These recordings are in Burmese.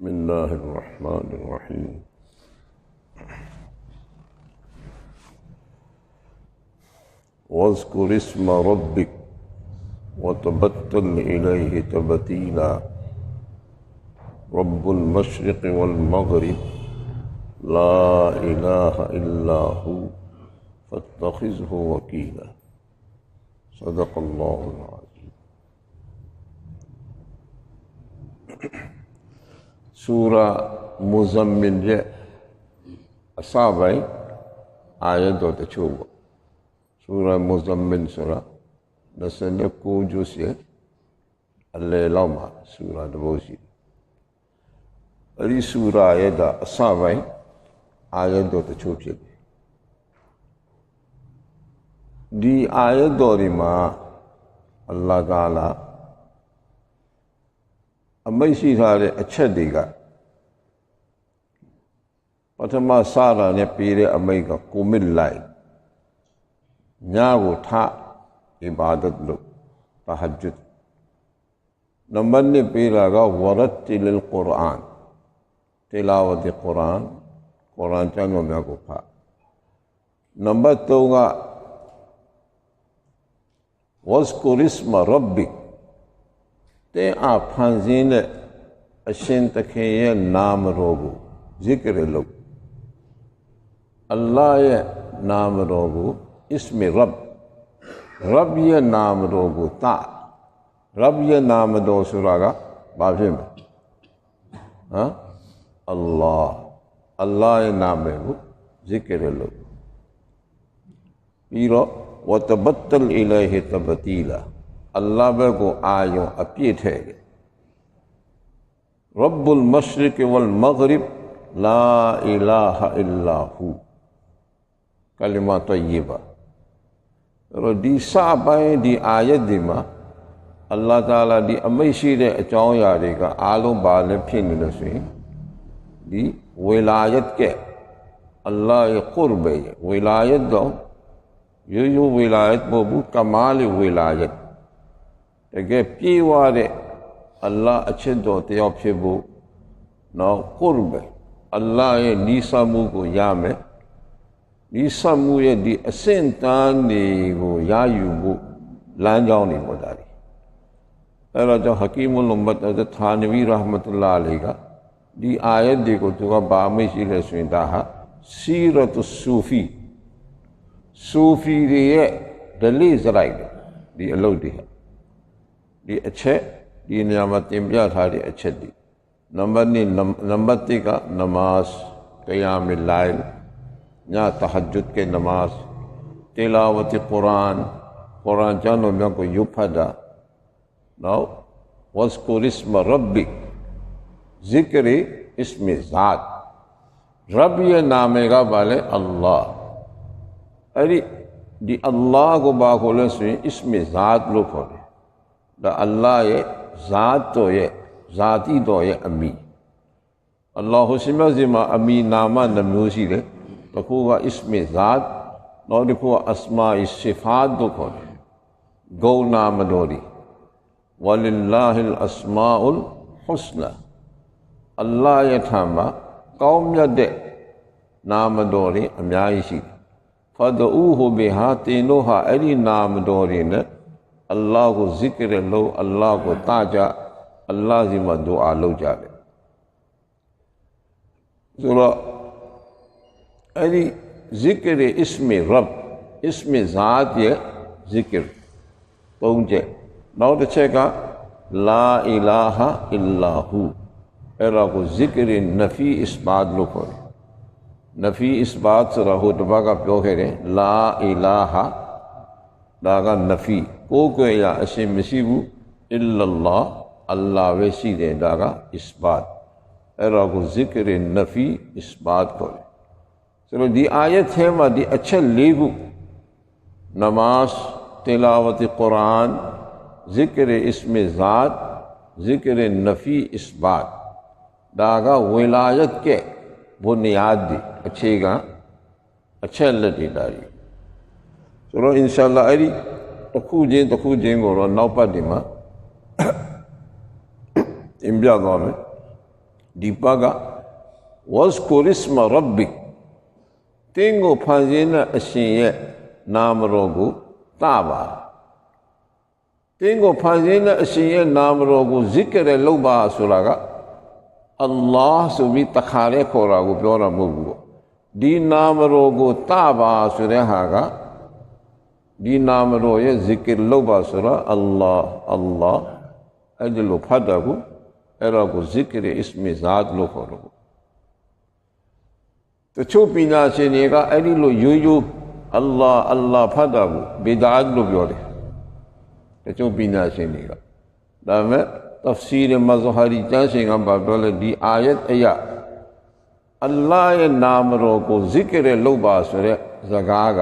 بسم الله الرحمن الرحيم. واذكر اسم ربك وتبتل إليه تبتيلا. رب المشرق والمغرب. لا إله إلا هو فاتخذه وكيلا. صدق الله العظيم. سورة مزمل جاء أصابعي آية؟, آية دو تشوبة سورة مزمل سورة. نسنة كوجو سير إيه؟ الليلة ما سورة دبوسي أري سورة آية دا أصابعي آية؟, آية دو تشوبة دي آية دوري ما. الله تعالى اچھا پتما سارا نے پیرے امئی کا کومل لائے نیا وہ تھا عبادت لو تحجد نمبر نے پیرا گا ورت تل قرآن تلاوت قرآن قرآن چنگوں میں کو پھا نمبر تو گا وزقرسم ربک تے آفانزین اشن تکھے یہ نام روگو ذکر لوگ۔ اللہ یہ نام روگو اس میں رب۔ رب یہ نام روگو تا۔ رب یہ نام دو سراغا بابے میں ہاں؟ اللہ۔ اللہ یہ نام ہے وہ، ذکر لوگ۔ پیرو، وَتَبَتَّلْ إِلَيْهِ تَبَتِيلًا اللہ بے کو آیوں اپیٹ ہے رب المشرق والمغرب لا الہ الا ہو۔ کلمہ طیبہ۔ رو دی صعبائیں دی آیت دی ما اللہ تعالیٰ دی امیشی دے اچاؤں یارے کا آلو بالے پھین لسے دی ولایت کے۔ اللہ قرب ہے۔ ولایت دو۔ یہ یوں ولایت بہت کمال ولایت۔ တ်ကအလ္လာဟ်ရဲ့ကုရ်ဘရဲ့ဝေလာယတ်တော့ရိုးရိုးဝေလာယတ်မဟုတ်ဘူးကမာလဝေလာယတ်တကယ်ပြေးွားတဲ့အလ္လာဟ်အချစ်တော်တယောက်ဖြစ်ဖို့နော်ကုရ်ဘအလ္လာဟ်ရဲ့နီးစပ်မှုကိုရမယ်ဒီစမှုရဲ့ဒီအဆင့်တန်းတွေကိုရယူဖို့လမ်းကြောင်းတွေပေါ်တာဒီအဲ့တော့ကြောင့်ဟကီမုလ်မတ်အသာနဗီရဟမတုလာလေကဒီအာယတ်တွေကိုသူကဘာမိတ်ရှိလဲဆိုရင်ဒါဟာစီရတ်ဆူဖီဆူဖီတွေရဲ့ဒလိစရိုက်ဒီအလုပ်တွေဒီအချက်ဒီနေရာမှာတင်ပြထားတဲ့အချက်တွေနံပါတ်1နံပါတ်1ကနမတ်ကယာမီလိုင်ညတဟ دی اچھے دی نعمت امتیاز ساری اچھے دی۔ نمبر نی نمبر تی کا نماز قیام اللائل یا تحجد کے نماز، تلاوت قرآن قرآن چانو میں کو یو دا نو وذکر اسم ربی ذکر اسم ذات۔ رب یہ نامے گا بالے اللہ۔ ارے، دی اللہ کو باخولے سے اسم ذات لوگ ہو اللہ یہ ذات تو یہ ذاتی تو یہ امی۔ اللہ حسم ذمہ امی نامہ نموسی دے رکھو گا اس میں ذات اور گا اسما صفات دو کھولے گو نام ڈوری ولی اللہ الحسن۔ اللہ یہ تھاما، قوم یا دے۔ نام ڈوری امیائی سی۔ فد اوہ بہا تینوہا اری نام ڈوری نے۔ اللہ کو ذکر لو، اللہ کو تاجا، اللہ ذمہ دعا لو جانے۔ ذرا یعنی ذکر اس میں رب اس میں ذات یہ ذکر پہنچے۔ نوٹ اچھے کا، لا الہ الا ہو۔ ایرا کو ذکر نفی اس بات لو کرے نفی اس بات سے رہو، دبا کا پیو کہہ رہے لا الہ داغا نفی کو یا اسے مسیبو اللہ اللہ ویسی دے داغا اس بات۔ راغو ذکر نفی اس بات کو چلو دی آیت ہے ما دی جی، اچھا لیگو۔ نماز، تلاوت قرآن، ذکر اسم ذات، ذکر نفی اس بات۔ داغا ولایت کے بنیاد دی۔ اچھے گا۔ اچھا اللہ دی داری۔ ဆိုတော့ inshallah အဲ့ဒီတစ်ခုချင်းတစ်ခုချင်းကိုတော့နောက်ပတ်ဒီမှာအင်ပြသွားမယ်ဒီပတ်က was qurisma rabbi တင်းကိုဖန်ဆင်းတဲ့အရှင်ရဲ့နာမတော်ကိုတပါတင်းကိုဖန်ဆင်းတဲ့အရှင်ရဲ့နာမတော်ကိုဇိကရလုပ်ပါဆိုတာကအလ္လာဟ်ဆိုပြီးတခါလဲခေါ်တာကိုပြောတာမဟုတ်ဘူးပေါ့ဒီနာမတော်ကိုတပါဆိုတဲ့ဟာက ဒီနာမတော်ရဲ့ဇီကီလုပ်ပါဆိုတာအလ္လာအလ္လာအဲ့ဒီလိုဖတ်တာကိုအဲ့ဒါကိုဇီကီအစ်မီဇာတ်လို့ခေါ်လို့တချို့ပညာရှင်တွေကအဲ့ဒီလိုရိုးရိုးအလ္လာအလ္လာဖတ်တာကိုဘီဒာတ်လို့ပြောတယ်တချို့ပညာရှင်တွေကဒါမဲ့ تفسیر مظہری ကျမ်းရှင်ကပြောလဲဒီအာယတ်အရာအလ္လာရဲ့နာမတော်ကိုဇီကီလုပ်ပါဆိုတဲ့ဇကားက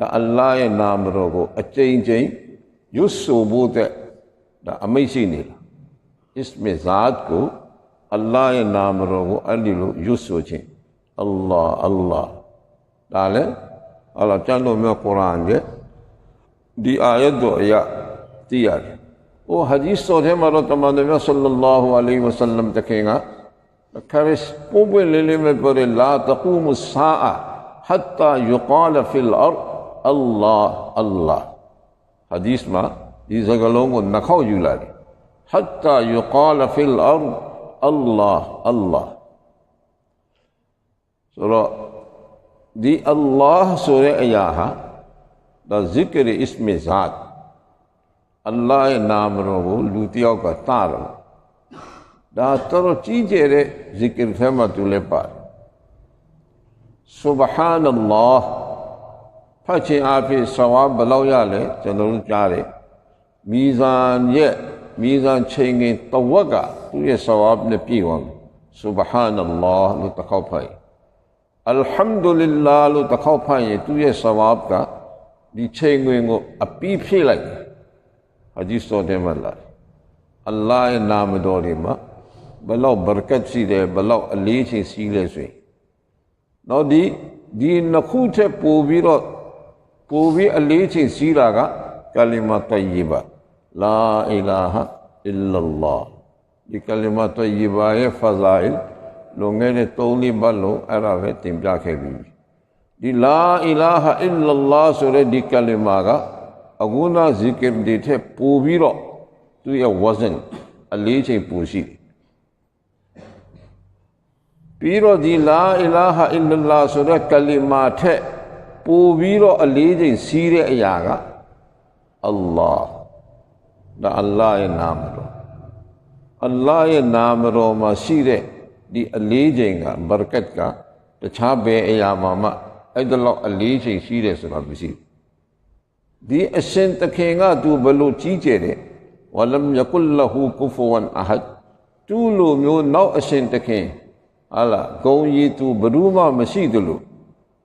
ဒါအလ္လာဟ်ရဲ့နာမတော်ကိုအကျဉ်းချင်းရွတ်ဆိုဖို့တဲ့ဒါအမိတ်ရှိနေလားအစ္စမေဇာတ်ကိုအလ္လာဟ်ရဲ့နာမတော်ကိုအဲ့ဒီလိုရွတ်ဆိုခြင်းအလ္လာဟ်အလ္လာဟ်ဒါလည်းအလ္လာဟ်ကျမ်းတော်မြတ်ကုရ်အာန်ရဲ့ဒီအာယတ်တော်အရာသိရတယ်။ဟိုဟာဒီစ်တော်ထဲမှာတော့တမန်တော်မြတ်ဆလ္လာလာဟူအလိုင်းဝဆလမ်တခင်ကခရစ်ပုံပွင့်လေးလေးမဲ့ပြောတယ်လာတကူမဆာအာဟတ်တာယူကာလဖီလ်အာအလ္လာဟ်အလ္လာဟ်ဟာဒီစ်မှာဒီစကားလုံးကိုနှခေါက်ယူလာတယ်ဟတ်တာယူကာလဖီလ်အာအလ္လာဟ်အလ္လာဟ်ဆိုတော့ဒီအလ္လာဟ်ဆိုတဲ့အရာ Allah, Allah. Hadis ma, di sagalongon nakaw yulari. Hatta yuqala fil ard, Allah, Allah. Surah di Allah surah ayaha da zikr ismi zat Allah ye naam ro lutiyo ka tar da taro cheeze re zikr fema tule par subhanallah ဖတ်ခြင်းအဖြစ်ဆဝါဘယ်လောက်ရလဲကျွန်တော်တို့ကြားတယ်မီဇန်ရဲ့မီဇန်ချိန်ငင်တဝက်ကသူ့ရဲ့ဆဝါနဲ့ပြည့်သွားပြီ Subhanallah လို့တစ်ခေါက်ဖတ် Alhamdulillah လို့တစ်ခေါက်ဖတ်ရင်သူ့ရဲ့ဆဝါကဒီချိန်ငင်ကိုအပီးဖြည့်လိုက်တယ်ဟာဒီစ်တော်တယ်မလားအလ္လာဟ်ရဲ့နာမတော်တွေမှာဘလောက်ဘရကတ်ရှိတယ်ဘလောက်အလေးချိန်ရှိလဲဆိုရင်တော့ဒီဒီနှစ်ခုထက်ပိုပြီးတော့ ပိုပြီးအလေးချိန်ရှိတာကကလီမာတယီဘာလာအီလာဟာအလ္လာဒီကလီမာတယီဘာရဲ့ဖဇာအီလ်လုံငယ်တဲ့၃လေးပတ်လုံးအဲ့ဒါပဲတင်ပြခဲ့ပြီဒီလာအီလာဟာအလ္လာဆိုတဲ့ဒီကလီမာကအခုနဇီကရ်တွေထက်ပိုပြီးတော့သူရဲ့ဝဇန်အလေးချိန်ပိုရှိတယ်ပြီးတော့ဒီလာအီလာဟာအလ္လာဆိုတဲ့ကလီမာထက် ပိုပြီးတော့အလေးချိန်စီးတဲ့အရာကအလ္လာဒါအလ္လာရဲ့နာမတော်အလ္လာရဲ့နာမတော်မှာရှိတဲ့ဒီအလေးချိန်ကဘရကတ်ကတခြားဘယ်အရာမှမအဲ့ဒါလောက်အလေးချိန်ရှိတယ်ဆိုတာမရှိဘူးဒီအရှင်တခင်ကသူဘလို့ကြီးကျယ်တယ်ဝလမ်ယကုလဟူကုဖဝန်အဟဒ်သူလိုမျိုးနောက်အရှင်တခင်ဟာလာဂုံရီသူဘယ်သူမှမရှိသလို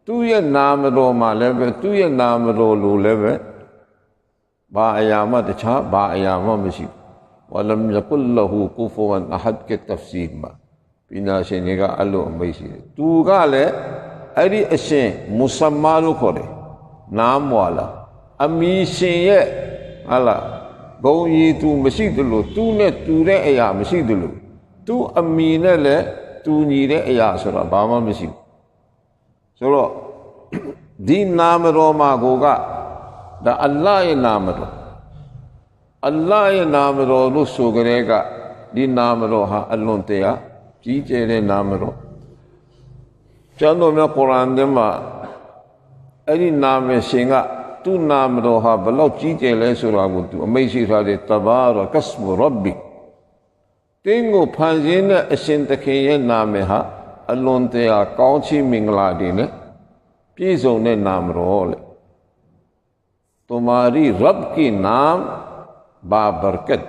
သူ့ရဲ့နာမတော်မှာလည်းပဲသူ့ရဲ့နာမတော်လိုလည်းပဲဘာအရာမှတခြားဘာအရာမှမရှိဝလမ်ယကုလဟူကုဖဝန်အဟဒ်ကတဖ်စီမှာပညာရှင်တွေကအဲ့လိုအမိတ်ရှိတယ်သူကလည်းအဲ့ဒီအရှင်မုဆမ္မာလို့ခေါ်တယ်နားမွာလာအမီရှင်ရဲ့ဟာလာဂုံရီသူမရှိသလိုသူနဲ့တူတဲ့အရာမရှိသလိုသူအမီနဲ့လည်းတူညီတဲ့အရာဆိုတာဘာမှမရှိဘူး ဆိုတော့ဒီနာမတော်မှာကိုကဒါအလ္လာဟ်ရဲ့နာမတော်အလ္လာဟ်ရဲ့နာမတော်လို့ဆိုကြတဲ့ကဒီနာမတော်ဟာအလွန်တရာကြီးကျယ်တဲ့နာမတော်ကျမ်းတော်မြတ်ကုရ်အာန်ထဲမှာအဲ့ဒီနာမရှင်ကသူ့နာမတော်ဟာဘလောက်ကြီးကျယ်လဲဆိုတာကိုသူအမိတ်ရှိထားတဲ့တဘာရကစမရဘီတင်းကိုဖန်ဆင်းတဲ့အရှင်သခင်ရဲ့နာမည်ဟာ အလွန်တရာကောင်းချီးမင်္ဂလာတွေနဲ့ပြည့်စုံတဲ့နာမတော်လေ تمہاری رب کی نام بابرکت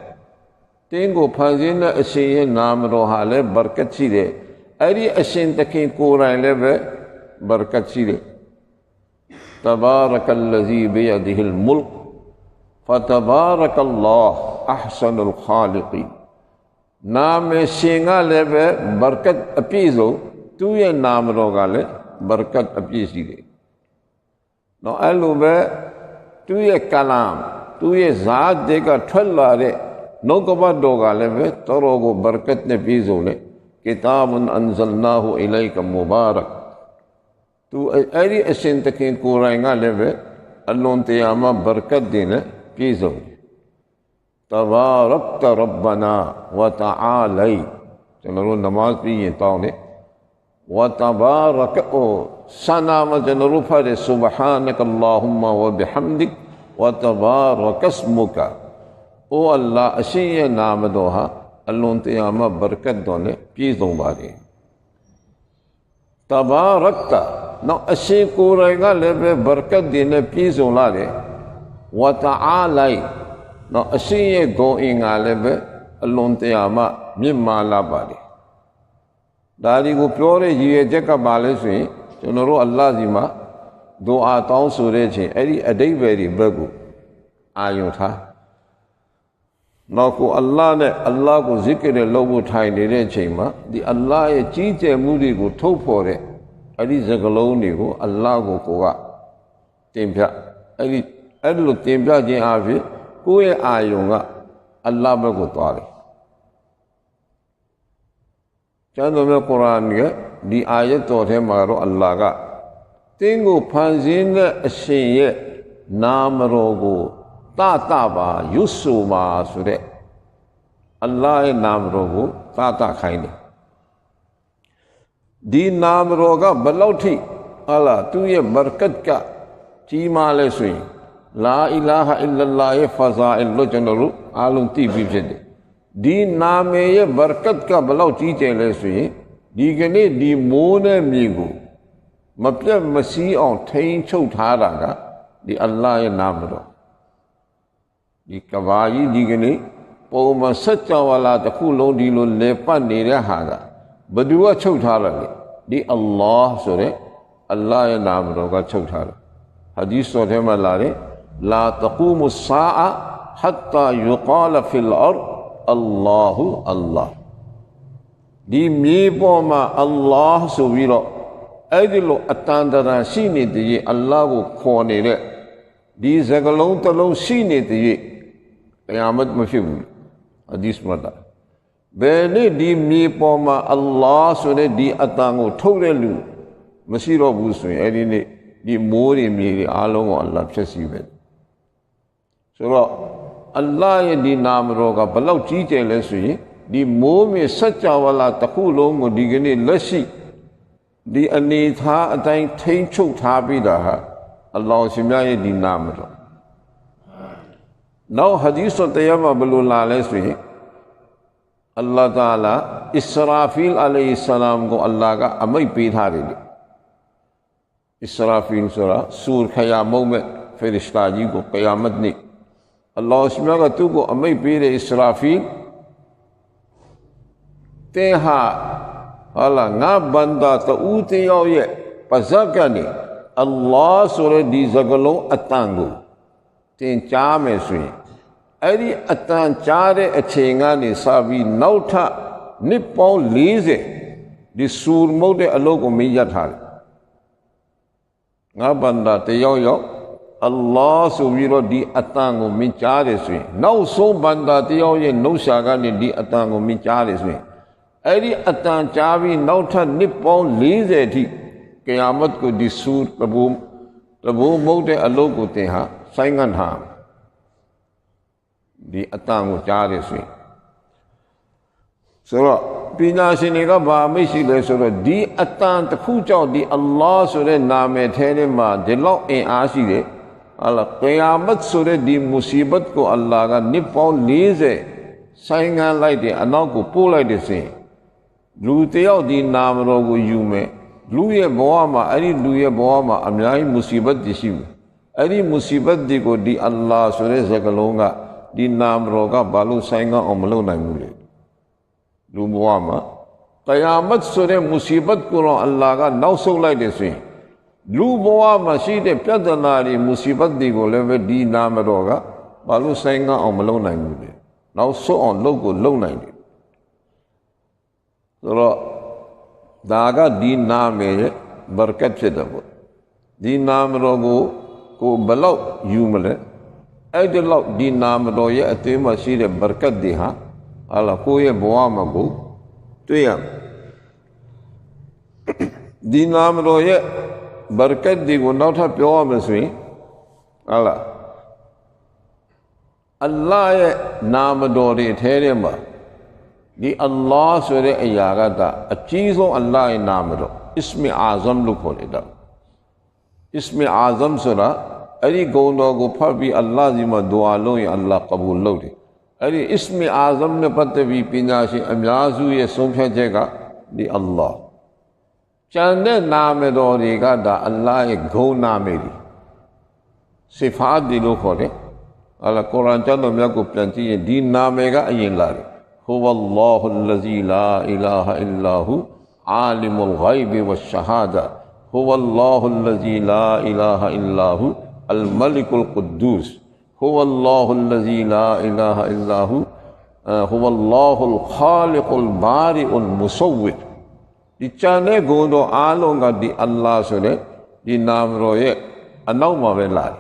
တင်းကိုဖန်ဆင်းတဲ့အရှင်ရဲ့နာမတော်ဟာလည်းဘာကတ်ရှိတယ်အဲ့ဒီအရှင်သခင်ကိုယ်တိုင်လည်းပဲဘာကတ်ရှိတယ် تبارك الذي بيده الملك فتبارك الله احسن الخالقين نام شینگا لے برکت اپیزو تو یہ نام nam rogale برکت اپی اپیسی دے نو اے لوبے تو یہ کلام تو یہ ذات دے کا ٹھل لارے نو کبا دو گالے میں ترو گو برکت نے پیزو لے کتاب انزلناہو الیک مبارک تو ایری اسن تکین کو رائیں گا لے بے اللہ انتیامہ برکت دینے پیزو لے تبارکت ربنا و تعالی چلو نماز بھی یہ تاؤنے وتبارك أو سنا مجن رفر سبحانك اللهم وبحمدك وتبارك اسمك. أو الله اشي نام دوہا اللہ انتیامہ برکت دونے چیزوں باری تبارکتا نو اشي کو رہے گا لے بے برکت دینے چیزوں لارے وتعالی نو اشی دو انگالے اللون تياما مما لا باري ဒါဒီကိုပြောတဲ့ရည်ရွယ်ချက်ကပါလဲဆိုရင်ကျွန်တော်တို့အလ္လာဟ်စီမှာဒူအာတောင်းဆိုတဲ့အချိန်အဲ့ဒီအတိတ်ပဲဒီဘက်ကိုအာယုံထားနောက်ကိုအလ္လာဟ်နဲ့အလ္လာဟ်ကိုဇစ်ကရလုပ်ဖို့ထိုင်နေတဲ့အချိန်မှာဒီအလ္လာဟ်ရဲ့ကြီးကျယ်မှုတွေကိုထုတ်ဖော်တဲ့အဲ့ဒီစကလုံးတွေကိုအလ္လာဟ်ကိုကိုကတင်ပြအဲ့ဒီအဲ့လိုတင်ပြခြင်းအပြင်ကိုယ့်ရဲ့အာယုံကအလ္လာဟ်ဘက်ကိုသွားတယ် ကျမ်းတော်မြတ်ကုရ်အာန်ရဲ့ဒီအာယတ်တော်ထဲမှာတော့အလ္လာဟ်ကတင်းကိုဖန်ဆင်းတဲ့အရှင်ရဲ့နာမတော်ကိုတတပါရွတ်ဆိုပါဆိုတဲ့အလ္လာဟ်ရဲ့နာမတော်ကိုတတခိုင်းတယ်ဒီနာမတော်ကဘလောက်ထိအလားသူ့ရဲ့ဘရကတ်ကကြီးမားလဲဆိုရင်လာအီလာဟာအီလလာရဲ့ဖဇာအီလို့ကျွန်တော်တို့အားလုံးသိပြီးဖြစ်တယ် دین دی یہ برکت کا بلاو چیتے لے سوئی جی دی کے لیے دی مونے میگو۔ مطلب مسیح اور تھین چھو اٹھا رہا گا۔ دی اللہ یہ نام رو۔ دی کبائی دی کے لیے پو سچا والا تکو لو دی لو لیپا نیرے گا۔ بدوا چھو اٹھا رہا دی اللہ سورے اللہ یہ نام رو گا چھو اٹھا رہا حدیث سورے میں لارے لا تقوم الساعہ حتی یقال فی الارض အလ္လာဟူအလ္လာဒီမြေပေါ်မှာအလ္လာဟ်ဆိုပြီးတော့အဲ့ဒီလိုအတန်တရန်ရှိနေတည်းအလ္လာဟ်ကိုခေါ်နေတဲ့ဒီစကလုံးတစ်လုံးရှိနေတည်းတရားမမဖြစ်ဘူးအဒီစ်မတာဘယ်နေ့ဒီမြေပေါ်မှာအလ္လာဟ်ဆိုတဲ့ဒီအတန်ကိုထုတ်တဲ့လူမရှိတော့ဘူးဆိုရင်အဲ့ဒီနေ့ဒီမိုးတွေမြေတွေအားလုံးကိုအလ္လာဟ်ဖြစ်စီပဲဆိုတော့ اللہ یہ دی نام روگا بلو چیتے لسو یہ دی مو میں سچا والا تکولو مو دی دیگنی لسی دی انی تھا اتائیں تھیں چھو تھا بھی رہا اللہ سمجھا یہ دی نام رو۔ نو حدیث و تیمہ بلو اللہ علیہ سو یہ اللہ تعالیٰ اسرافیل علیہ السلام کو اللہ کا امی پیدھا رہے دے اسرافیل سورہ سور خیاموں میں فرشتہ جی کو قیامت نہیں အလ္လာဟ်ရှင်မြတ်ကသူ့ကိုအမိတ်ပေးတဲ့အစ္စရာဖီလ်တင်းဟာဟာလာငါဘန္တာတူတယောက်ရဲ့ပါဇက်ကနေအလ္လာဟ်ဆိုတဲ့ဒီစကလုံးအတန်ကိုတင်ကြားမယ်ဆိုရင်အဲ့ဒီအတန်ကြားတဲ့အချိန်ကနေစပြီးနောက်ထပ်နှစ်ပေါင်း40ဒီဆူမုတ်တဲ့အလုပ်ကိုမင်းရထားတယ်ငါဘန္တာတယောက်ယောက်အလ္လာဟ် ဆိုပြီးတော့ဒီအတန်ကိုမင်းကြားတယ်ဆိုရင်နောက်ဆုံးဘန္တာတယောက်ရဲ့နှုတ်ရှာကနေဒီအတန်ကိုမင်းကြားတယ်ဆိုရင်အဲ့ဒီအတန်ကြားပြီးနောက်ထပ်နှစ်ပေါင်း40ထိကယာမတ်ကိုဒီဆူတဘူတဘူမုတ်တဲ့အလုပ်ကိုတင်ဟာဆိုင်ငံဟာဒီအတန်ကိုကြားတယ်ဆိုရင်ဆိုတော့ပညာရှင်တွေကဗာမရှိလဲဆိုတော့ဒီအတန်တစ်ခုကြောင့်ဒီအလ္လာဟ်ဆိုတဲ့နာမည်ထဲထဲမှာဒီလောက်အင်အားရှိတယ် အလ္လာကယာမတ်ဆိုတဲ့ဒီမုစီဘတ်ကိုအလ္လာဟ်ကနှစ်ပေါင်း40ဆိုင်ငံလိုက်တယ်အနောက်ကိုပို့လိုက်တယ်ဆိုရင်လူတယောက်ဒီနာမတော်ကိုယူမယ်လူရဲ့ဘဝမှာအဲ့ဒီလူရဲ့ဘဝမှာအများကြီးမုစီဘတ်တွေရှိဘူးအဲ့ဒီမုစီဘတ်တွေကိုဒီအလ္လာဟ်ဆိုတဲ့စကားလုံးကဒီနာမတော်ကဘာလို့ဆိုင်ကအောင်မလုပ်နိုင်ဘူးလေလူဘဝမှာကယာမတ်ဆိုတဲ့မုစီဘတ်ကိုတော့အလ္လာဟ်ကနောက်ဆုတ်လိုက်တယ်ဆိုရင် လူဘဝမှာရှိတဲ့ပြဿနာတွေမုစီဘတ်တွေကိုလည်းပဲဒီနာမတော်ကဘာလို့ဆိုင်ကအောင်မလုပ်နိုင်ဘူးလေနောက်ဆုတ်အောင်လုပ်ကိုလုပ်နိုင်တယ်ဆိုတော့ဒါကဒီနာမည်ရဲ့ဘရကတ်ဖြစ်တယ်ပေါ့ဒီနာမတော်ကိုကိုဘလောက်ယူမလဲအဲ့ဒီလောက်ဒီနာမတော်ရဲ့အသေးမှရှိတဲ့ဘရကတ်တွေဟာဟာလာကိုယ့်ရဲ့ဘဝမှာကိုတွေ့ရဒီနာမတော်ရဲ့ ဘရကတ်တွေကိုနောက်ထပ်ပြောရမယ်ဆိုရင်ဟာလားအလ္လာဟ်ရဲ့နာမတော်တွေအထဲထဲမှာဒီအလ္လာဟ်ဆိုတဲ့အရာကတအကြီးဆုံးအလ္လာဟ်ရဲ့နာမတော်အစ္စမီအာဇမ်လို့ခေါ်တယ်တော့အစ္စမီအာဇမ်ဆိုတာအဲ့ဒီဂုဏ်တော်ကိုဖတ်ပြီးအလ္လာဟ်စီမှာဒူအာလုပ်ရင်အလ္လာဟ်ကဘူလ်လုပ်တယ်အဲ့ဒီအစ္စမီအာဇမ်နဲ့ပတ်သက်ပြီးပညာရှင်အများစုရဲ့ဆုံးဖြတ်ချက်ကဒီအလ္လာဟ် چنده نام داریگا دا الله گو نامیری صفات دیلو خوره اللہ قرآن چند میں کو پلنتی یہ دین نامے گا یہ لارے هو اللہ اللذی لا الہ الا هو عالم الغیب والشہادہ۔ هو اللہ اللذی لا الہ الا هو الملک القدوس۔ هو اللہ اللذی لا الہ الا هو هو اللہ الخالق البارئ المصور۔ ဒါဟူဝလ္လာဟူလဇီလာအီလာဟ်အလ္လာဟူအလ်မလီကုလ်ကွဒ်ဒူစ်ဟူဝလ္လာဟူလဇီလာအီလာဟ်အလ္လာဟူဟူဝလ္လာဟူလ်ခါလီကုလ်ဘာရီအလ်မုဆဝစ်ဒီချန်တဲ့ဂုဏ်တော်အားလုံးကဒီအလ္လာဟ်ဆိုတဲ့ဒီနာမတော်ရဲ့အနောက်မှာပဲလာတယ်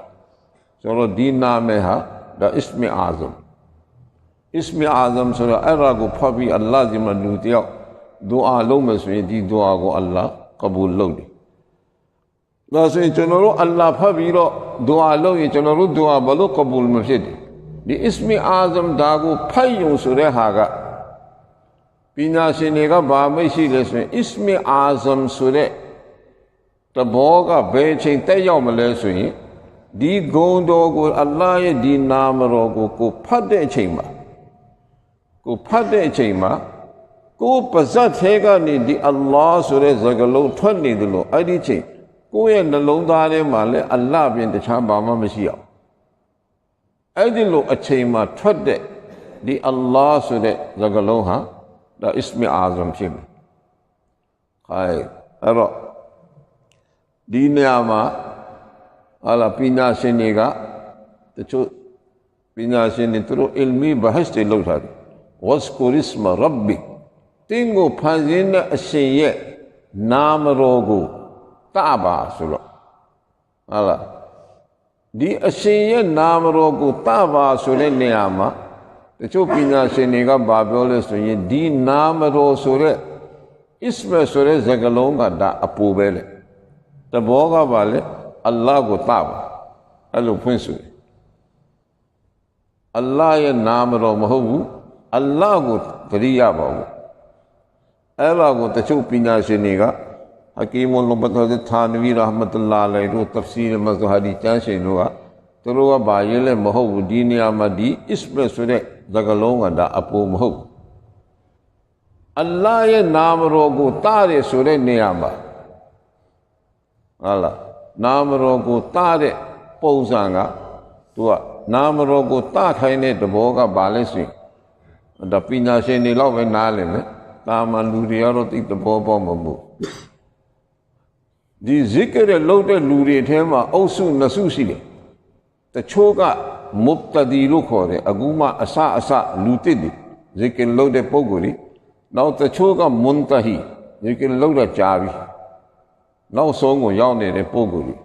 ဆိုတော့ဒီနာမည်ဟာဒါအစ္စမီအာဇမ်အစ္စမီအာဇမ်ဆိုတော့အဲ့ဒါကိုဖတ်ပြီးအလ္လာဟ်ဒီမှာလူတယောက်ဒူအာလုပ်မယ်ဆိုရင်ဒီဒူအာကိုအလ္လာဟ်ကဘူလ်လုပ်တယ်ဒါဆိုရင်ကျွန်တော်တို့အလ္လာဟ်ဖတ်ပြီးတော့ဒူအာလုပ်ရင်ကျွန်တော်တို့ဒူအာဘလို့ကဘူလ်မဖြစ်တယ်ဒီအစ္စမီအာဇမ်ဒါကိုဖတ်ယုံဆိုတဲ့ဟာက ပညာရှင်တွေကဘာမိတ်ရှိလဲဆိုရင်အစ္စမီအာဇမ်ဆိုတဲ့တဘောကဘယ်ချိန်တက်ရောက်မလဲဆိုရင်ဒီဂုံတော်ကိုအလ္လာဟ်ရဲ့ဒီနာမတော်ကိုကိုဖတ်တဲ့အချိန်မှာကိုဖတ်တဲ့အချိန်မှာကိုပါဇတ်သေးကနေဒီအလ္လာဟ်ဆိုတဲ့စကားလုံးထွက်နေတယ်လို့အဲ့ဒီချိန်ကိုယ့်ရဲ့နှလုံးသားထဲမှာလည်းအလ္လာဟ်ပြင်တခြားဘာမှမရှိအောင်အဲ့ဒီလိုအချိန်မှာထွက်တဲ့ဒီအလ္လာဟ်ဆိုတဲ့စကားလုံးဟာ ဒါအစ္စမီအာဇမ်ဖြစ်တယ်။ခိုင်အဲ့တော့ဒီနေရာမှာဟာလာပညာရှင်တွေကတချို့ပညာရှင်တွေသူတို့အီလ်မီဘဟတ်တွေလုပ်ထားတယ်ဝတ်ကူရစ်မရဘ်ဘီတင်းကိုဖန်ဆင်းတဲ့အရှင်ရဲ့နာမတော်ကိုတပါဆိုတော့ဟာလာဒီအရှင်ရဲ့နာမတော်ကိုတပါဆိုတဲ့နေရာမှာ တချို့ပညာရှင်တွေကဗာပြောလဲဆိုရင်ဒီနာမတော်ဆိုတဲ့အစ္စမဆိုတဲ့စကားလုံးကဒါအပူပဲလေတဘောကပါလေအလ္လာဟ်ကိုတပါအဲ့လိုဖွင့်ဆိုတယ်အလ္လာဟ်ရဲ့နာမတော်မဟုတ်ဘူးအလ္လာဟ်ကိုတတိယပါဘူးအဲ့ဒါကိုတချို့ပညာရှင်တွေကဟကီမွန်လဘတ်သာနဝီရာဟမတ်လာလိုင်တို့တဖ်စီရ်မဇဟာဒီကျမ်းရှင်တို့ကသူတို့ကဘာရေးလဲမဟုတ်ဘူးဒီနေရာမှာဒီအစ္စမတ်ဆိုတဲ့ စကားလုံးကဒါအပေါ်မဟုတ်အလ္လာဟ်ရဲ့နာမတော်ကိုတားတယ်ဆိုတဲ့နေရာမှာဟာလားနာမတော်ကိုတားတဲ့ပုံစံကသူကနာမတော်ကိုတားခိုင်းတဲ့တဘောကဘာလဲဆိုရင်ဒါပညာရှင်တွေတော့ပဲနားလည်မယ်တာမန်လူတွေကတော့သိတဘောပေါ်မမှုဒီဇိကရလုံးတဲ့လူတွေထဲမှာအုပ်စုနှစ်စုရှိတယ်တချို့က မုတ်တဒီလို့ခေါ်တယ်အခုမှအစအစလူတစ်တွေဇိကရလုံးတဲ့ပုံကိုယ်နောက်တချို့ကမွန်တဟီဇိကရလုံးတော့ကြာပြီနောက်ဆုံးကိုရောက်နေတဲ့ပုံကိုယ်ကြီး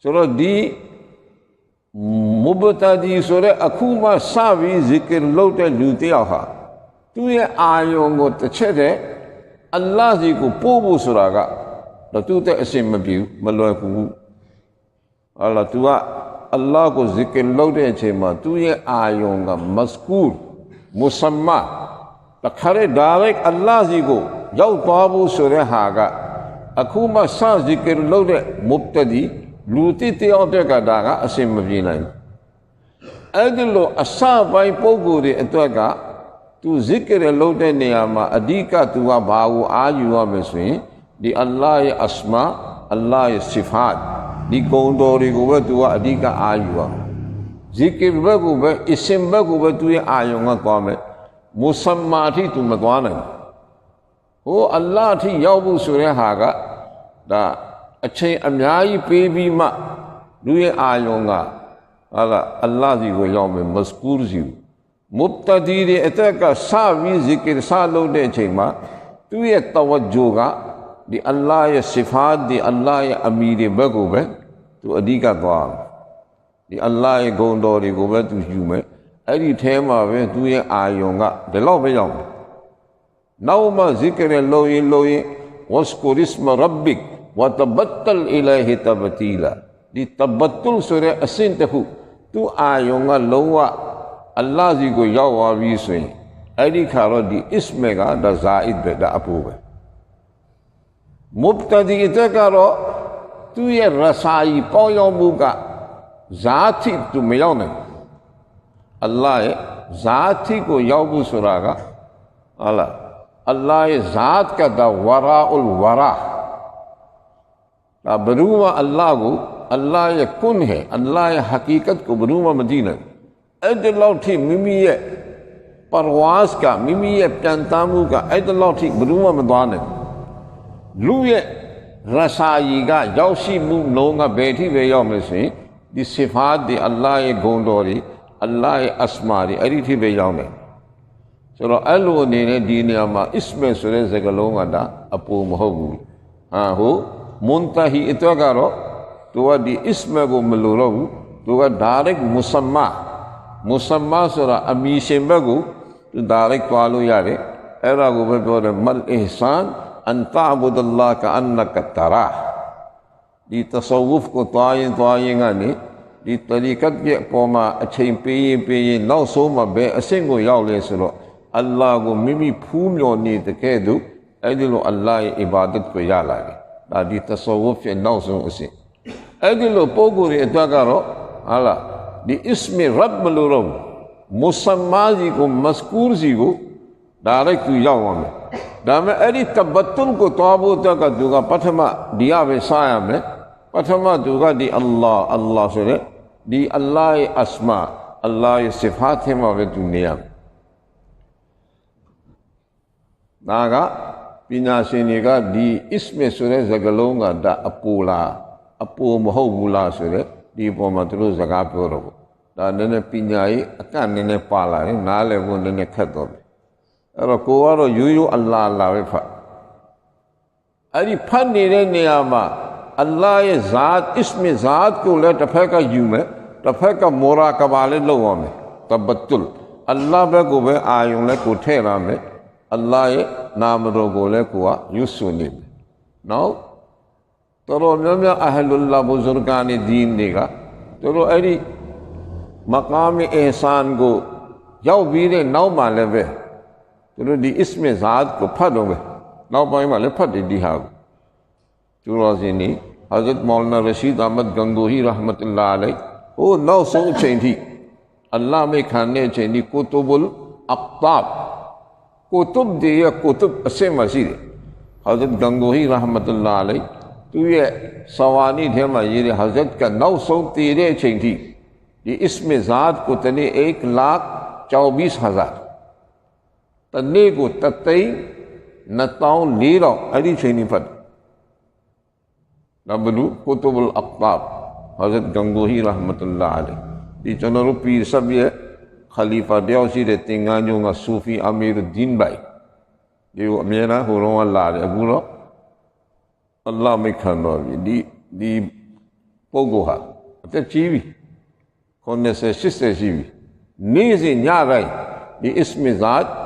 ဆိုတော့ဒီမုဘတာဒီဆိုတဲ့အခုမှစပြီးဇီကရလုပ်တဲ့လူတယောက်ဟာသူ့ရဲ့အာယုံကိုတစ်ချက်တည်းအလ္လာဟ်စီကိုပို့ဖို့ဆိုတာကတော့သူ့တဲ့အရှင်မပြေဘူးမလွယ်ဘူးဟာလာသူက အလ္လာဟ်ကိုဇီကရလုပ်တဲ့အချိန်မှာသူ့ရဲ့အာယုံကမစကူလ်မုဆမ္မာတခါရဲဒါရိုက်အလ္လာဟ်စီကိုရောက်သွားဖို့ဆိုတဲ့ဟာကအခုမှစဇီကရလုပ်တဲ့မုဘတဒီလူတိတယောက်တက်ကဒါကအစင်မပြေနိုင်ဘူးအဲ့ဒီလိုအစပိုင်းပုံကိုယ်တွေအတွက်ကသူဇိကရလုပ်တဲ့နေရာမှာအဓိကသူကဘာကိုအာယူရမယ်ဆိုရင်ဒီအလ္လာဟ်ရဲ့အစမာ အလ္လာဟ်ရဲ့ဆီဖတ်ဒီကုံတော်တွေကိုပဲသူကအဓိကအာယူရဇိကရဘက်ကိုပဲအစင်ဘက်ကိုပဲသူရဲ့အာယုံကသွားမယ်မုဆမ္မာတိသူမသွားနိုင်ဘူးဟိုအလ္လာဟ်အထိရောက်ဖို့ဆိုတဲ့ဟာကဒါအချိန်အများကြီးပေးပြီးမှလူရဲ့အာယုံကဟာလာအလ္လာဟ်စီကိုရောက်မယ်မစကူရ်စီမုတဒီရဲ့အသက်ကစပြီးဇီကရစလုပ်တဲ့အချိန်မှာသူရဲ့တဝဂျိုက di Allah ya sifat di Allah ya amiri bagu be tu adika dwal di Allah ya ဂုဏ်တော်တွေကိုပဲသူယူမယ်အဲ့ဒီထဲမှာပဲသူရဲ့အာယုံကဒီလောက်ပဲရောက်တယ်နောက်မှ zikr လို့ရင်လို့ရင် waskur isma rabbik wa tabattal ilahi tabatila ဒီ tabattul ဆိုတဲ့အဆင့်တစ်ခုသူအာယုံကလုံးဝအလ္လာဟ်စီကိုရောက်သွားပြီဆိုရင်အဲ့ဒီခါတော့ဒီ isme ကဒါဇာအစ်ပဲဒါအပူပဲ مبتدیتے کرو، تو یہ رسائی پو بو کا ذات ہی تو ملو نہیں اللہ ذات ہی کو یوبو سراغا اللہ اللہ ذات کا دا ورا الورا۔ بروما اللہ کو، اللہ یہ کن ہے؟ اللہ یہ حقیقت کو بروم مدینہ۔ اید لوٹھی ممی پرواز کا، ممی پینتامو کا۔ اید لوٹھی بروما مدانہ လ်ဝရာဒါဘယ်သူမှအလ္လာဟ်ကိုအလ္လာဟ်ရဲ့ကွန်းဟဲအလ္လာဟ်ရဲ့ဟကီကတ်ကိုဘယ်သူမှမသိနိုင်အဲ့ဒီလောက်ထိမိမိရဲ့ပရဝါစ်ကမိမိရဲ့ပြန်တမ်းမှုကအဲ့ဒီလောက်ထိဘယ်သူမှမသွားနိုင်လူရဲ့ရစာယီကရောက်ရှိမှုလုံးကဘယ်ထိပဲရောက်မလဲဆိုရင်ဒီဆစ်ဖာတ်ဒီအလ္လာဟ်ရဲ့ဂုဏ်တော်တွေအလ္လာဟ်ရဲ့အစမာတွေအဲ့ဒီထိပဲရောက်နေဆိုတော့အဲ့လိုအနေနဲ့ဒီနေရာမှာအစ္စမေဆိုတဲ့စကားလုံးကဒါအပူမဟုတ်ဘူးဟာဟုတ်မွန်တဟီအတွက်ကတော့သူကဒီအစ္စမေကိုမလိုတော့ဘူးသူက direct မုဆမ္မာမုဆမ္မာဆိုတာအမီရှင်ဘက်ကိုသူ direct သွားလို့ရတယ်အဲ့ဒါကိုပဲပြောတယ်မလ်အီဟ်ဆန် အန်တာဘူဒလာကအန်နကတရာဒီတဆဝုဖ်ကိုသွားရင်သွားရင်ကနေဒီတရီကတ်ရဲ့အပေါ်မှာအချိန်ပေးရင်ပေးရင်နောက်ဆုံးမှာဘယ်အဆင့်ကိုရောက်လဲဆိုတော့အလ္လာဟ်ကိုမိမိဖူးမြော်နေတဲ့ကဲ့သို့အဲ့ဒီလိုအလ္လာဟ်ရဲ့အီဘာဒတ်ကိုရလာတယ်ဒါဒီတဆဝုဖ်ရဲ့နောက်ဆုံးအဆင့်အဲ့ဒီလိုပုံကိုယ်ရဲ့အတွက်ကတော့ဟာလားဒီအစ္စမီရတ်မလို့တော့မုဆမ္မာစီကိုမစကူးစီကိုဒါလိုက်သူရောက်သွားမယ် ဒါမဲ့အဲ့ဒီတဘတ်တုလ်ကိုတွားဖို့အတွက်ကသူကပထမဒီရပဲစားရမယ်ပထမသူကဒီအလ္လာဟ်အလ္လာဟ်ဆိုတဲ့ဒီအလ္လာဟ်ရဲ့အစမာအလ္လာဟ်ရဲ့ဆဖတ်ထဲမှာပဲသူနေရမယ်ဒါကပညာရှင်တွေကဒီအစ္စမေဆိုတဲ့စကားလုံးကဒါအပူလားအပူမဟုတ်ဘူးလားဆိုတဲ့ဒီပေါ်မှာသူတို့စကားပြောတော့ဘူးဒါနည်းနည်းပညာရေးအကန့်နည်းနည်းပါလာတယ်နားလည်ဖို့နည်းနည်းခက်တော့တယ် အဲ့တော့ကိုကတော့ရိုးရိုးအလ္လာဟ်လာပဲဖတ်အဲ့ဒီဖတ်နေတဲ့နေရာမှာအလ္လာဟ်ရဲ့ဇာတ်အစ္စမေဇာတ်ကိုလည်းတစ်ဖက်ကယူမယ်တစ်ဖက်ကမောရာကဘာလည်းလုပ်ရမယ်တဘတ်တုလ်အလ္လာဟ်ဘက်ကိုပဲအာယုံလည်းကိုထ တော်ကိုလည်းကိုကယူဆွနေမယ်နော်တော်တော်များများအဟလုလ္လာဘူဇုရကာနီဒီင်းတွေကတို့တို့အဲ့ဒီမကာမီအဟ်ဆန်ကိုရောက်ပြီးတဲ့နောက်မှလည်းပဲတို့တို့ဒီအစ္စမေဇာတ်ကိုဖတ်တော့ပဲနောက်ပိုင်းမှာလည်းဖတ်တယ်ဒီဟာကိုကျူရောစင်းနီဟာဇတ်မောလနာရရှိဒ်အမတ်ဂန်ဂူဟီရဟမတ်အလ္လာဟ်အလိုင်ဟိုနောက်ဆုံးအချိန်ထိအလ္လာဟ်မိခံတဲ့အချိန်ဒီကုတုဘ်အကတာဘ်ကုတုဘ်ဒီယကုတုဘ်အစင်မရှိတယ်ဟာဇတ်ဂန်ဂူဟီရဟမတ်အလ္လာ gu tatai na tau liro ali chay nifat dablu قطب aqtab حضرت گنگوہی رحمت اللہ علیہ یہ چنرو پیر سب یہ خلیفہ دیوسی دے تنگا جو گا صوفی امیر الدین بھائی یہ میرا ہو رو اللہ علیہ گورو اللہ میں کھانو دی دی پوگو ہا تے چیوی کھونے سے شس شستے چیوی نیزی نیا گئی یہ اسم ذات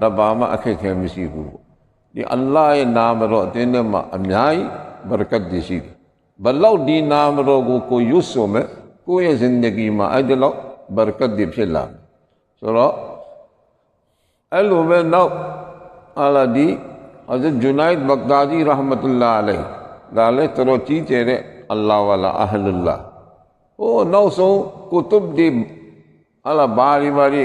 दा बामा अखे खे मिसी हू दी अलाह जे नाम रो तिन मां अञाई बरकत ॾिसी भलो ॾींहुं नाम रो गो को युसो में कोई ज़िंदगी मां अॼु लो बरकत दी फिला चलो ایلو میں نو آلا دی حضرت جنائد بغدادی رحمت اللہ علیہ دالے ترو چی تیرے اللہ والا اہل اللہ۔ او نو سو کتب دی اللہ باری باری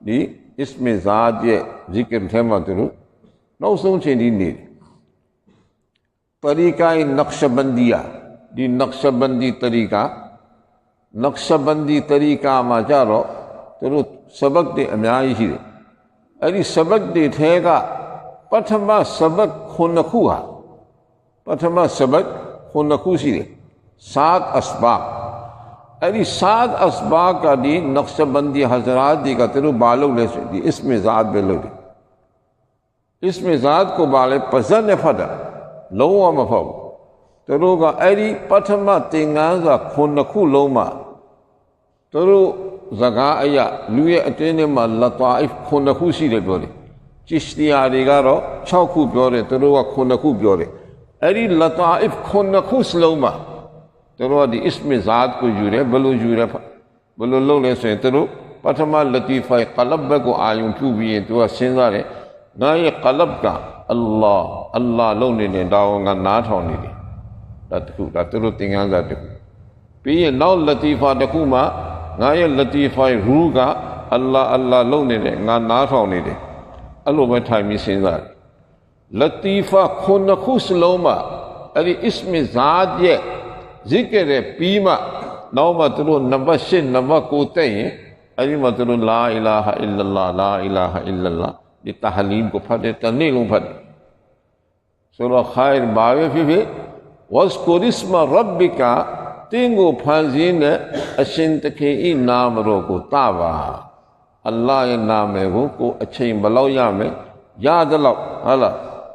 di ismi zat je zikr tema turu na usun che di ni طریقہ نقشبندیہ دی نقشبندی طریقہ نقشبندی طریقہ ما چارو ترو سبق دے امیائی ہی دے اری سبق دے تھے گا پتھما سبق خونکو ہا پتھما سبق خونکو سی دے سات اسباب အများကြီးရှိတယ်အဲ့ဒီစဘတ်တွေထဲကပထမစဘတ်ခုနှစ်ခုဟာပထမစဘတ်ခုနှစ်ခုရှိတယ်စာတ်အစဘာအဲ့ဒီစာတ်အစဘာကဒီနက္ရှဘန်ဒီဟဇရာတ်ဒီကသူတို့ဘာလုပ်လဲဆိုဒီအစ္စမေဇာတ်ပဲလုပ်တယ်အစ္စမေဇာတ်ကိုဘာလဲပဇတ်နဲ့ဖတ်တာလုံးဝမဖတ်ဘူးသူတို့ကအဲ့ဒီပထမသင်္ကန်းစာခုနှစ်ခုလုံးမှာသူတို့ဇကားအယလူရဲ့အတင်းထဲမှာလတာအိဖခုနှစ်ခုရှိတယ်ပြောတယ်ချစ်တီယာတွေကတော့6ခုပြောတယ်သူတို့ကခုနှစ်ခုပြောတယ်အဲ့ဒီလတာအိဖခုနှစ်ခုစလုံးမှာ သူတို့ကဒီအစ္စမီဇာတ်ကိုယူတယ်ဘယ်လိုယူတယ်ဘယ်လိုလုပ်လဲဆိုရင်သူတို့ပထမလတီဖိုင်ကလပ်ဘကိုအာယုံပြုပြီးရင်သူကစဉ်းစားတယ်ငါရဲ့ကလပ်ကအလ္လာအလ္လာလုံနေတယ်ဒါကငါနားထောင်နေတယ်ဒါတခုဒါသူတို့သင်္ကန်းစာတခုပြီးရင်နောက်လတီဖာတခုမှာငါရဲ့လတီဖာရူးကအလ္လာအလ္လာလုံနေတယ်ငါနားထောင်နေတယ်အဲ့လိုပဲထိုင်ပြီးစဉ်းစားတယ်လတီဖာခုနှစ်ခုစလုံးမှာအဲ့ဒီအစ္စမီဇာတ်ရဲ့ ذکر پیما نو مطلو نوش نو کوتیں علی مطلو لا الہ الا اللہ، لا الہ الا اللہ، یہ تحلیم کو پھٹے تنیلوں پھٹے سورہ خیر باوے پھی بھی وَذْكُرِ اسْمَ رَبِّكَ تینگو پھانزین اشنتکی ای نام روکو تاوا۔ اللہ یہ نام ہے وہ، کو اچھے ہی بلو یا میں، یاد لو، حالا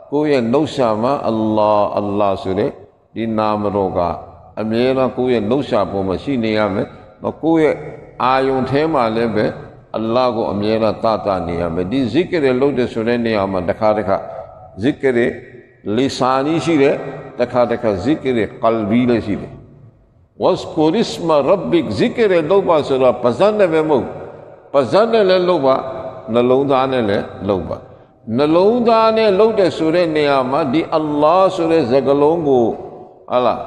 کو یہ نوشا ما اللہ اللہ سورے، یہ نام روکا ဘာပဲဖြစ်ဖြစ် واذكر اسم ربك တင်းကိုဖန်ဆင်းတဲ့အရှင်တခင်ဤနာမတော်ကိုတပါအလ္လာဟ်ရဲ့နာမည်ကိုကိုအချိန်ဘယ်လောက်ရမယ်ရသလောက်ဟာလားကိုရဲ့နှုတ်ရှာမှာအလ္လာအလ္လာဆိုတဲ့ဒီနာမတော်ကအမြဲတမ်းကိုရဲ့နှုတ်ရှာပေါ်မှာရှိနေရမယ်တော့ကိုရဲ့အာယုန်ထဲမှာလည်းပဲအလ္လာဟ်ကိုအမြဲတမ်းတတနေရမယ်ဒီဇိကရလုပ်တဲ့ဆိုတဲ့နေရာမှာတစ်ခါတစ်ခါဇိကရလီဆာနီရှိတယ်တစ်ခါတစ်ခါဇိကရကလ်ဘီလည်းရှိတယ် واذكر اسم ربك ذکر လုပ်ပါဆိုတော့ပါဇတ်နဲ့ပဲမဟုတ်ပါဇတ်နဲ့လည်းလုပ်ပါနှလုံးသားနဲ့လည်းလုပ်ပါနှလုံးသားနဲ့လုပ်တဲ့ဆိုတဲ့နေရာမှာဒီအလ္လာဟ်ဆိုတဲ့စကားလုံးကိုဟာလား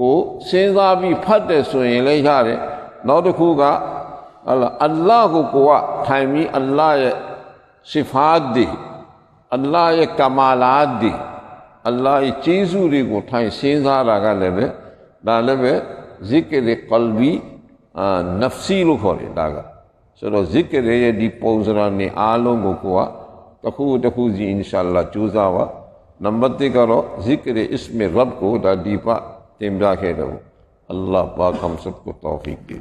ကိုစဉ်းစားပြီးဖတ်တယ်ဆိုရင်လည်းရတယ်နောက်တစ်ခုကဟာလားအလ္လာဟ်ကိုကိုကထိုင်ပြီးအလ္လာဟ်ရဲ့စီဖာတ်ဒီအလ္လာဟ်ရဲ့ကမာလာတ်ဒီအလ္လာဟ်ရဲ့ကျေးဇူးတွေကိုထိုင်စဉ်းစားတာကလည်းပဲဒါလည်းပဲ zikr qalbi အာနဖစီလို့ခေါ်တယ်ဒါကဆိုတော့ zikr ရဲ့ဒီပုံစံနဲ့အားလုံးကိုကိုကတစ်ခုတစ်ခုစီ inshallah ကြိုးစားပါနံပါတ်1ကတော့ zikr ism rabb ကိုဒါဒီပ تیمرا کے رہو۔ اللہ پاک ہم سب کو توفیق دے۔